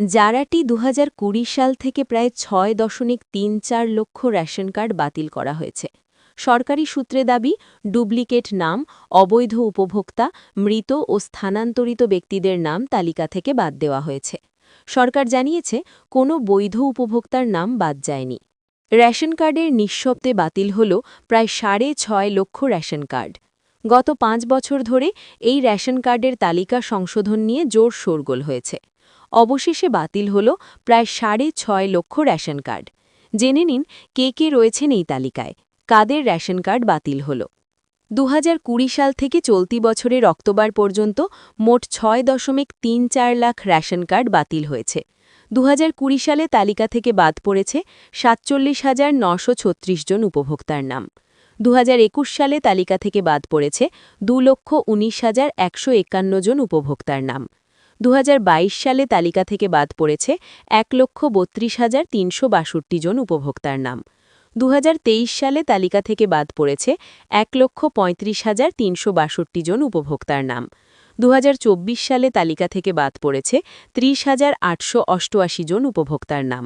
জারাটি দু হাজার কুড়ি সাল থেকে প্রায় ছয় দশমিক তিন চার লক্ষ রেশন কার্ড বাতিল করা হয়েছে। সরকারি সূত্রে দাবি, ডুপ্লিকেট নাম, অবৈধ উপভোক্তা, মৃত ও স্থানান্তরিত ব্যক্তিদের নাম তালিকা থেকে বাদ দেওয়া হয়েছে। সরকার জানিয়েছে, কোনো বৈধ উপভোক্তার নাম বাদ যায়নি। রেশন কার্ডের নিঃশব্দে বাতিল হল প্রায় সাড়ে ছয় লক্ষ রেশন কার্ড। গত পাঁচ বছর ধরে এই রেশন কার্ডের তালিকা সংশোধন নিয়ে জোর শোরগোল হয়েছে। অবশেষে বাতিল হল প্রায় সাড়ে ছয় লক্ষ রেশন কার্ড। জেনে নিন কে কে রয়েছেন এই তালিকায়। কাদের রেশন কার্ড বাতিল হল? দুহাজার কুড়ি সাল থেকে চলতি বছরের অক্টোবর পর্যন্ত মোট ছয় দশমিক তিন চার লাখ রেশন কার্ড বাতিল হয়েছে। দু হাজার কুড়ি সালে তালিকা থেকে বাদ পড়েছে সাতচল্লিশ হাজার নশো জন উপভোক্তার নাম। দুহাজার একুশ সালে তালিকা থেকে বাদ পড়েছে দু লক্ষ উনিশ হাজার একশো একান্ন জন উপভোক্তার নাম। দু হাজার বাইশ সালে তালিকা থেকে বাদ পড়েছে এক লক্ষ বত্রিশ হাজার তিনশো বাষট্টি জন উপভোক্তার নাম। দু হাজার তেইশ সালে তালিকা থেকে বাদ পড়েছে এক লক্ষ পঁয়ত্রিশ হাজার তিনশো বাষট্টি জন উপভোক্তার নাম। দু হাজার চব্বিশ সালে তালিকা থেকে বাদ পড়েছে ত্রিশ হাজার আটশো অষ্টআশি জন উপভোক্তার নাম।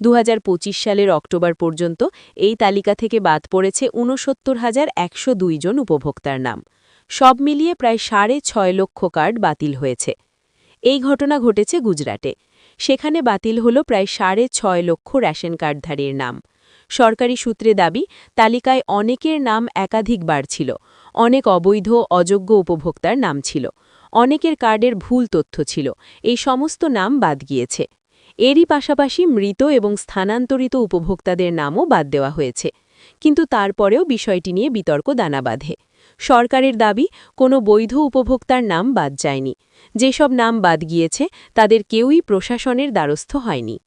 দু হাজার পঁচিশ সালের অক্টোবর পর্যন্ত এই তালিকা থেকে বাদ পড়েছে ঊনসত্তর হাজার একশো জন উপভোক্তার নাম। সব মিলিয়ে প্রায় সাড়ে ছয় লক্ষ কার্ড বাতিল হয়েছে। এই ঘটনা ঘটেছে গুজরাটে। সেখানে বাতিল হল প্রায় সাড়ে ছয় লক্ষ রেশন কার্ডধারীর নাম। সরকারি সূত্রে দাবি, তালিকায় অনেকের নাম একাধিকবার ছিল। অনেক অবৈধ, অযোগ্য উপভোক্তার নাম ছিল। অনেকের কার্ডের ভুল তথ্য ছিল। এই সমস্ত নাম বাদ গিয়েছে। এরই পাশাপাশি মৃত এবং স্থানান্তরিত উপভোক্তাদের নামও বাদ দেওয়া হয়েছে। কিন্তু তারপরেও বিষয়টি নিয়ে বিতর্ক দানা বাঁধে। সরকারের দাবি, কোনো বৈধ উপভোক্তার নাম বাদ যায়নি। যেসব নাম বাদ গিয়েছে, তাদের কেউই প্রশাসনের দ্বারস্থ হয়নি।